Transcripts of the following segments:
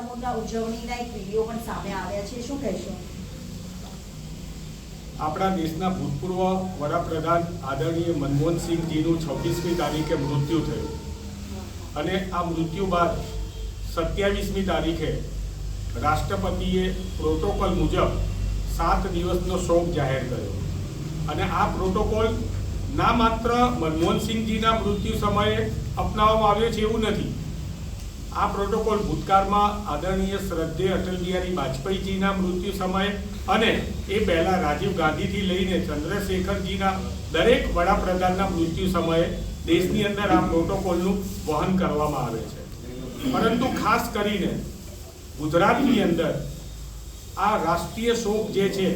કાર્યક્રમોના ઉજવણીના એક વીડિયો પણ સામે આવ્યા છે. શું કહેશો? આપણા દેશના ભૂતપૂર્વ વડાપ્રધાન આદરણીય મનમોહનસિંહજીનું છવ્વીસમી તારીખે મૃત્યુ થયું. અને આ મૃત્યુ બાદ સત્યાવીસમી તારીખે રાષ્ટ્રપતિએ પ્રોટોકોલ મુજબ સાત દિવસનો શોક જાહેર કર્યો. અને આ પ્રોટોકોલ ના માત્ર મનમોહનસિંહજીના મૃત્યુ સમયે અપનાવવામાં આવ્યો છે એવું નથી. આ પ્રોટોકોલ ભૂતકાળમાં આદરણીય શ્રદ્ધે અટલ બિહારી વાજપેયીજીના મૃત્યુ સમયે અને એ પહેલાં રાજીવ ગાંધીથી લઈને ચંદ્રશેખરજીના દરેક વડાપ્રધાનના મૃત્યુ સમયે દેશની અંદર આ પ્રોટોકોલનું વહન કરવામાં આવે છે. પરંતુ ખાસ કરીને ગુજરાતની અંદર આ રાષ્ટ્રીય શોક જે છે,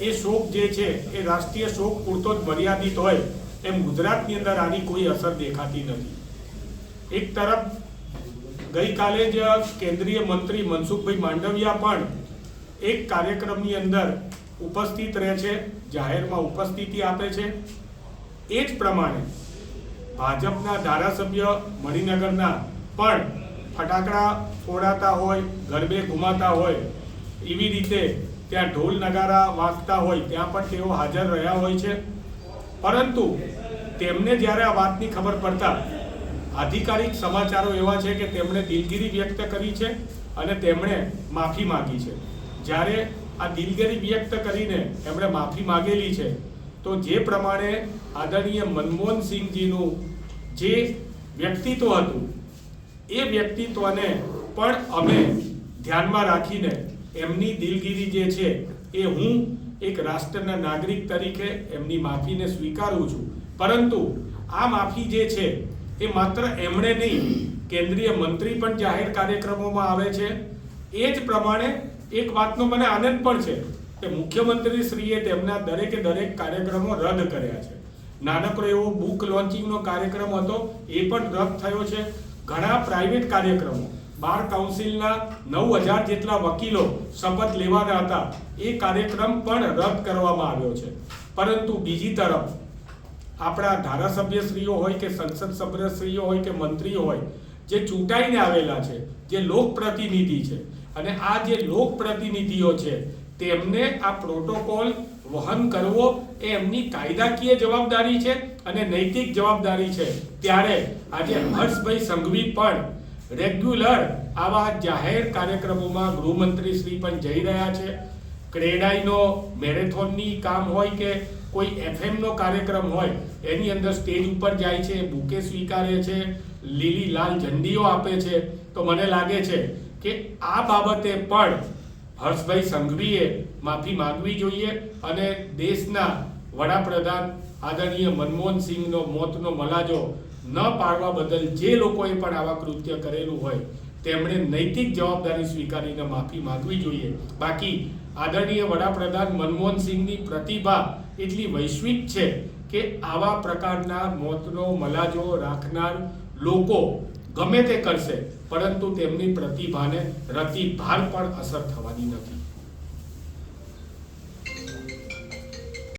એ શોક જે છે, એ રાષ્ટ્રીય શોક પૂરતો જ મર્યાદિત હોય એમ ગુજરાતની અંદર આની કોઈ અસર દેખાતી નથી. એક તરફ ગઈકાલે જ કેન્દ્રીય મંત્રી મનસુખભાઈ માંડવિયા પણ એક કાર્યક્રમની અંદર ઉપસ્થિત રહે છે, જાહેરમાં ઉપસ્થિતિ આપે છે. એ જ પ્રમાણે ભાજપના ધારાસભ્ય મણિનગરના પણ ફટાકડા ફોડાતા હોય, ગરબે ઘુમાતા હોય, એવી રીતે ત્યાં ઢોલ નગારા વાગતા હોય, ત્યાં પણ તેઓ હાજર રહ્યા હોય છે. પરંતુ તેમને જ્યારે આ વાતની ખબર પડતા આધિકારિક સમાચારો એવા છે કે તેમણે દિલગીરી વ્યક્ત કરી છે અને તેમણે માફી માગી છે. જ્યારે આ દિલગીરી વ્યક્ત કરીને એમણે માફી માગેલી છે, તો જે પ્રમાણે આદરણીય મનમોહનસિંહજીનું જે વ્યક્તિત્વ હતું, એ વ્યક્તિત્વને પણ અમે ધ્યાનમાં રાખીને એમની દિલગીરી જે છે, એ હું એક રાષ્ટ્રના નાગરિક તરીકે એમની માફીને સ્વીકારું છું. પરંતુ આ માફી જે છે એ માત્ર એમણે નહીં, કેન્દ્રીય મંત્રી પણ જાહેર કાર્યક્રમોમાં આવે છે. એ જ પ્રમાણે એક વાતનો મને આનંદ પણ છે કે મુખ્યમંત્રી શ્રીએ તેમના દરેકે દરેક કાર્યક્રમો રદ કર્યા છે. નાનકડો એવો બુક લોન્ચિંગનો કાર્યક્રમ હતો, એ પણ રદ થયો છે. ઘણા પ્રાઇવેટ કાર્યક્રમો, બાર કાઉન્સિલના નવ હજાર જેટલા વકીલો શપથ લેવાના હતા, એ કાર્યક્રમ પણ રદ કરવામાં આવ્યો છે. પરંતુ બીજી તરફ આપણા ધારાસભ્યશ્રીઓ હોય કે સંસદ સભ્યશ્રીઓ હોય કે મંત્રીઓ હોય, જે ચૂંટાઈને આવેલા છે, જે લોકપ્રતિનિધિ છે, અને આ જે લોકપ્રતિનિધિઓ છે, તેમને આ પ્રોટોકોલ વહન કરવો એ એમની કાયદાકીય જવાબદારી છે અને નૈતિક જવાબદારી છે. ત્યારે આજે હર્ષભાઈ સંઘવી પણ રેગ્યુલર આવા જાહેર કાર્યક્રમોમાં ગૃહમંત્રી શ્રી પણ જઈ રહ્યા છે. ક્રેડાઈનો મેરેથોનની કામ હોય કે કોઈ એફએમનો કાર્યક્રમ હોય, એની અંદર સ્ટેજ ઉપર જાય છે, બુકે સ્વીકારે છે, લીલી લાલ ઝંડીઓ આપે છે, તો મને લાગે છે કે આ બાબતે પણ હર્ષભાઈ સંઘવીએ માફી માંગવી જોઈએ અને દેશના વડાપ્રધાન આદરણીય મનમોહન સિંહનો મોતનો મલાજો ન પાડવા બદલ જે લોકોએ પણ આવા કૃત્ય કરેલું હોય તેમણે નૈતિક જવાબદારી સ્વીકારીને માફી માંગવી જોઈએ. બાકી આદરણીય વડાપ્રધાન મનમોહન સિંહની પ્રતિભા એટલી વૈશ્વિક છે કે આવા પ્રકારના મોતનો મલાજો રાખનાર લોકો ગમે તે કરશે, પરંતુ તેમની પ્રતિભાને રતિભાર પણ અસર થવાની નથી.